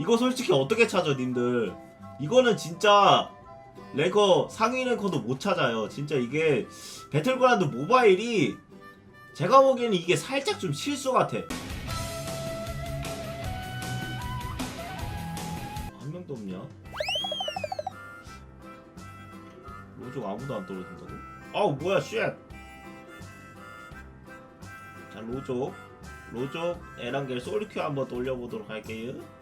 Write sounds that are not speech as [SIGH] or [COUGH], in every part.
이거 솔직히 어떻게 찾아 님들? 이거는 진짜 랭커 상위 랭커도 못 찾아요. 진짜 이게 배틀그라운드 모바일이 제가 보기에는 이게 살짝 좀 실수 같아. 한 명도 없냐? 로족 아무도 안 떨어진다고? 아우 뭐야 쉣! 자 로족. 로족 에란겔 솔큐 한번 돌려보도록 할게요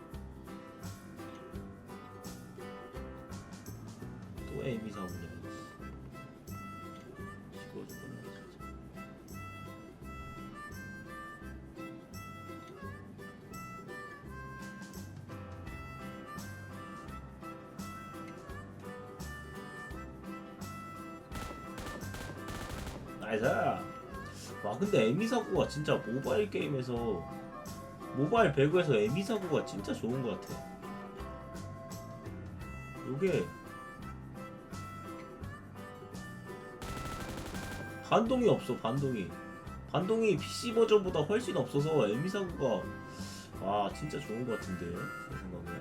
나이스 와 근데 에미 사고가 진짜 모바일 게임에서 모바일 배그에서 에미 사고가 진짜 좋은 것 같아. 요게 반동이 없어 반동이. 반동이 PC 버전보다 훨씬 없어서 에미 사고가 와 진짜 좋은 것 같은데 내 생각에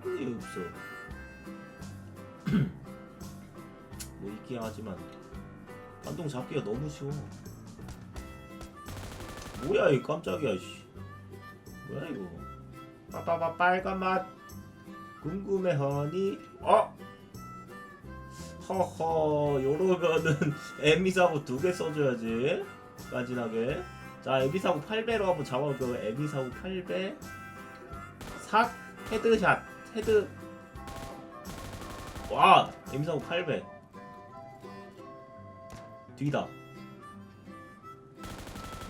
반동이 없어 뭐 있긴 하지만 반동 잡기가 너무 쉬워. 뭐야 이 깜짝이야 씨. 뭐야 이거. 빠빠빠 빨간 맛. 궁금해 허니. 어? 허허 요러면은 [LAUGHS] 에미사고 두 개 써줘야지. 까진하게. 자 에미사고 8배로 한번 잡아볼게요. 에미사고 8배. 삭 헤드샷 헤드. 와 에미사고 8배 뒤다.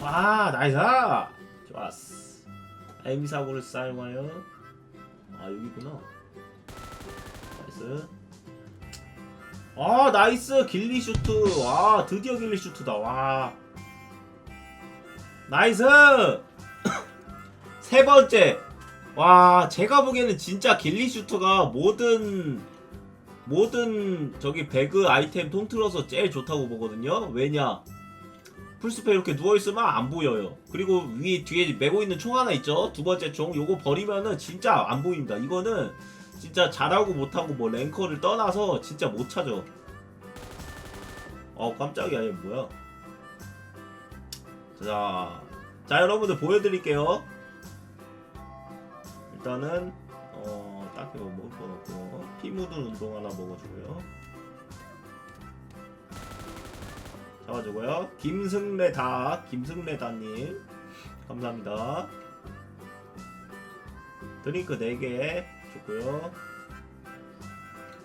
와 나이스! 좋았어. 에미사고를 사용하여. 아 여기구나. 나이스. 아 나이스! 길리 슈트. 와 드디어 길리 슈트다. 와. 나이스! [COUGHS] 세 번째 와 제가 보기에는 진짜 길리 슈트가 모든 모든 저기 배그 아이템 통틀어서 제일 좋다고 보거든요. 왜냐? 풀스페 이렇게 누워있으면 안 보여요. 그리고 위 뒤에 메고 있는 총 하나 있죠? 두 번째 총. 요거 버리면은 진짜 안 보입니다. 이거는 진짜 잘하고 못하고 뭐 랭커를 떠나서 진짜 못 찾아. 어 깜짝이야. 얘 뭐야? 자, 자 여러분들 보여드릴게요 일단은 어 딱히 뭐 먹을 건 없고요 피 묻은 운동 하나 먹어주고요. 잡아주고요. 김승래다 김승래다님. 감사합니다. 드링크 4개 주고요.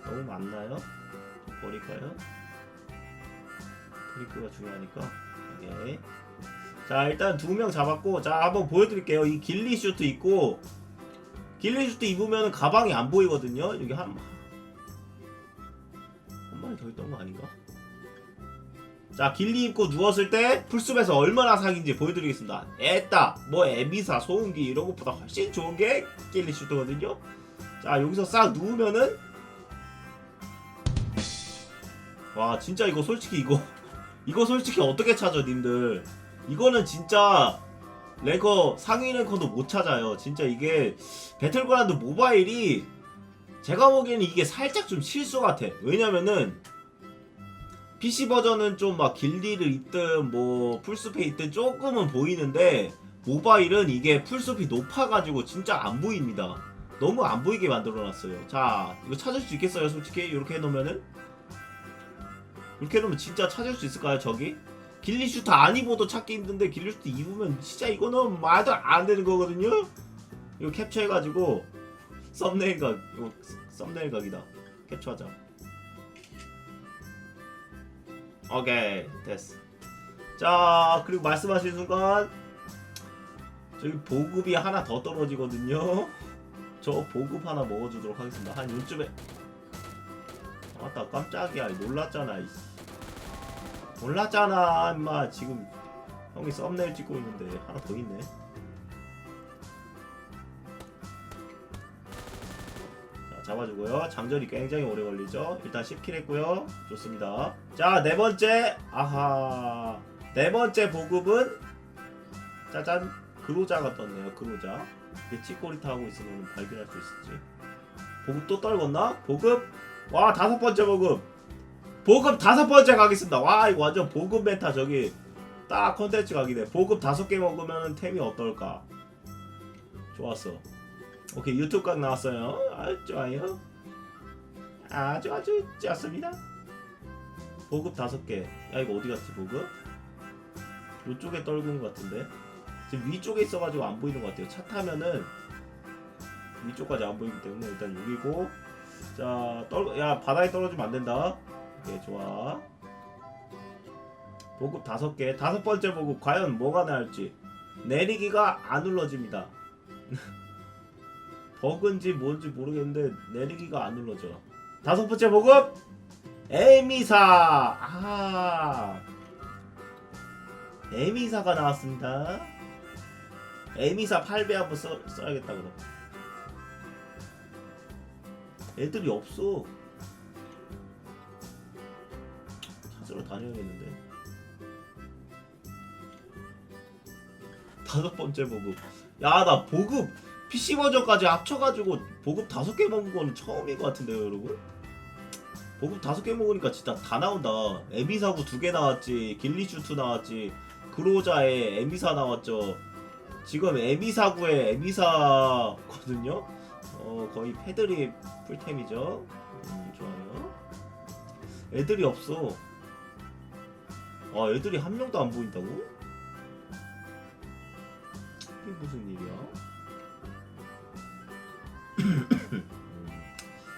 너무 많나요? 좀 버릴까요? 드링크가 중요하니까. 오케이 자 일단 두 명 잡았고 자 한번 보여드릴게요. 이 길리 슈트 입고 길리 슈트 입으면 가방이 안 보이거든요. 여기 한, 한 마리 더 있던 거 아닌가? 자 길리 입고 누웠을 때 풀숲에서 얼마나 사기인지 보여드리겠습니다. 에따 뭐 에비사 소음기 이런 것보다 훨씬 좋은 게 길리 슈트거든요. 자 여기서 싹 누우면은 와 진짜 이거 솔직히 이거 [LAUGHS] 이거 솔직히 어떻게 찾아 님들? 이거는 진짜 랭커 상위 랭커도 못 찾아요 진짜 이게 배틀그라운드 모바일이 제가 보기에는 이게 살짝 좀 실수 같아 왜냐면은 PC 버전은 좀 막 길리를 있든 뭐 풀숲에 있든 조금은 보이는데 모바일은 이게 풀숲이 높아가지고 진짜 안 보입니다. 너무 안 보이게 만들어놨어요. 자 이거 찾을 수 있겠어요 솔직히 이렇게 해놓으면은 이렇게 해놓으면 진짜 찾을 수 있을까요 저기? 길리 슈트 안 입어도 찾기 힘든데 길리 슈트 입으면 진짜 이거는 말도 안 되는 거거든요. 이거 캡처해가지고 썸네일 각 이거 썸네일 각이다. 캡처하자. 오케이 됐어 자 그리고 말씀하신 순간 저기 보급이 하나 더 떨어지거든요 저 보급 하나 먹어주도록 하겠습니다 한 요쯤에 아, 맞다 깜짝이야 놀랐잖아 이씨. 몰랐잖아 임마 지금 형이 썸네일 찍고 있는데 하나 더 있네 자 잡아주고요 장전이 굉장히 오래 걸리죠 일단 10킬 했고요 좋습니다 자 네 번째 아하 네 번째 보급은 짜잔 그로자가 떴네요. 그로자. 이게 찌꼬리타 하고 있으면 발견할 수 있을지. 보급 또 떨궜나? 보급 와 다섯 번째 보급. 보급 다섯 번째 가겠습니다. 와 이거 완전 보급 메타 저기 딱 컨텐츠 각이네. 보급 다섯 개 먹으면 템이 어떨까? 좋았어. 오케이 유튜브 각 나왔어요. 아 좋아요. 아주 아주 좋습니다. 보급 다섯 개. 야 이거 어디 갔지 보급? 이쪽에 떨군 것 같은데. 지금 위쪽에 있어가지고 안 보이는 것 같아요. 차 타면은 위쪽까지 안 보이기 때문에 일단 여기고. 자, 떨, 야 바다에 떨어지면 안 된다. 오케이 좋아. 보급 다섯 개. 다섯 번째 보급 과연 뭐가 나올지. 내리기가 안 눌러집니다. [LAUGHS] 버그인지 뭔지 모르겠는데 내리기가 안 눌러져. 다섯 번째 보급 에미사. 아. 에미사가 나왔습니다. 에미사 8배 한번 써, 써야겠다 그럼. 애들이 없어. 찾으러 다녀야겠는데. 다섯 번째 보급. 야 나 보급 PC 버전까지 합쳐가지고 보급 다섯 개 먹은 거는 처음인 것 같은데요 여러분? 보급 다섯 개 먹으니까 진짜 다 나온다. 에미사구 두 개 나왔지, 길리슈트 나왔지, 그로자에 에미사 나왔죠. 지금 에미사구에 에미사거든요. 어 거의 패들이 풀템이죠. 음, 좋아요. 애들이 없어. 아 애들이 한 명도 안 보인다고? 이게 무슨 일이야? 음,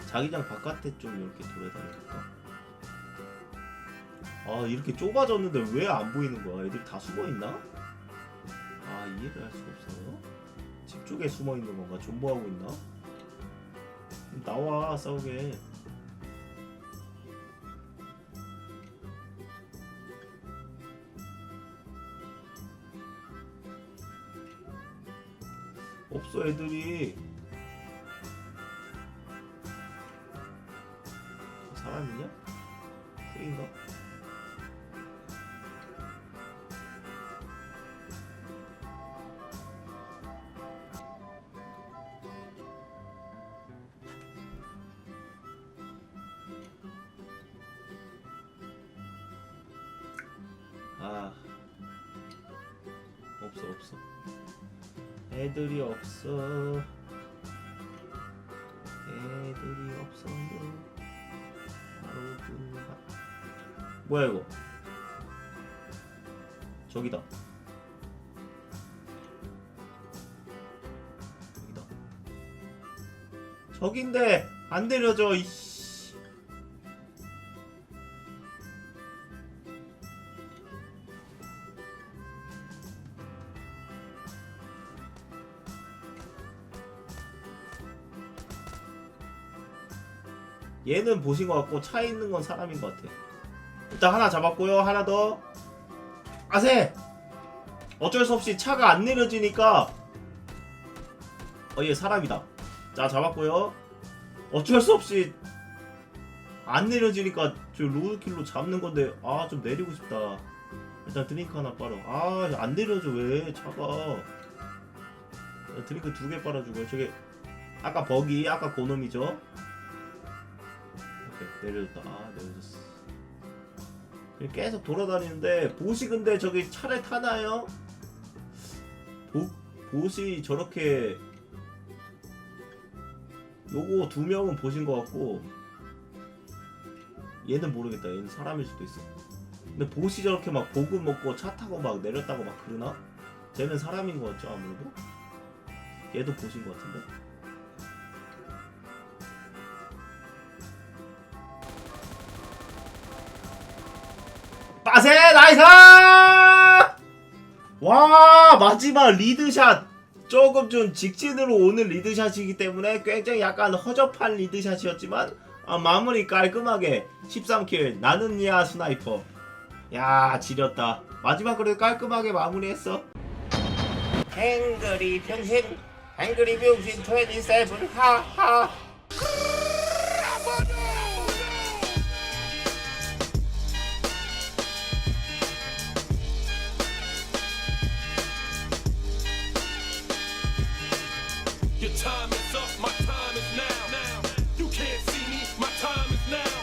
자기장 바깥에 좀 이렇게 돌아다닐까? 아 이렇게 좁아졌는데 왜 안 보이는 거야? 애들 다 숨어 있나? 아 이해를 할 수가 없어요. 집 쪽에 숨어 있는 건가? 존버하고 있나? 나와 싸우게. 없어 애들이. 사람이냐? 프인가? 아 없어 없어 애들이 없어. 애들이 없어요 바로 뭐야 이거? 저기다. 여기다. 저긴데! 안 내려져 이씨 얘는 보신 것 같고 차에 있는 건 사람인 것 같아. 일단 하나 잡았고요. 하나 더. 아세. 어쩔 수 없이 차가 안 내려지니까 어 얘 사람이다. 자 잡았고요. 어쩔 수 없이 안 내려지니까 저 로드킬로 잡는 건데 아 좀 내리고 싶다. 일단 드링크 하나 빨아. 아 안 내려져 왜 차가. 드링크 두 개 빨아주고요. 저게 아까 버기 아까 고놈이죠. 오케이 내려졌다 아 내려졌어 계속 돌아다니는데 보시 근데 저기 차를 타나요? 보, 보시 저렇게 요거 두 명은 보신 것 같고 얘는 모르겠다 얘는 사람일 수도 있어 근데 보시 저렇게 막 보급 먹고 차 타고 막 내렸다고 막 그러나? 쟤는 사람인 것 같죠 아무래도? 얘도 보신 것 같은데? 나이스! 와 마지막 리드샷. 조금 좀 직진으로 오는 리드샷이기 때문에 굉장히 약간 허접한 리드샷이었지만 아, 마무리 깔끔하게 13킬. 나는 야 스나이퍼. 야 지렸다. 마지막으로 깔끔하게 마무리했어. 행그리 병신. 행그리 병신. 27 하하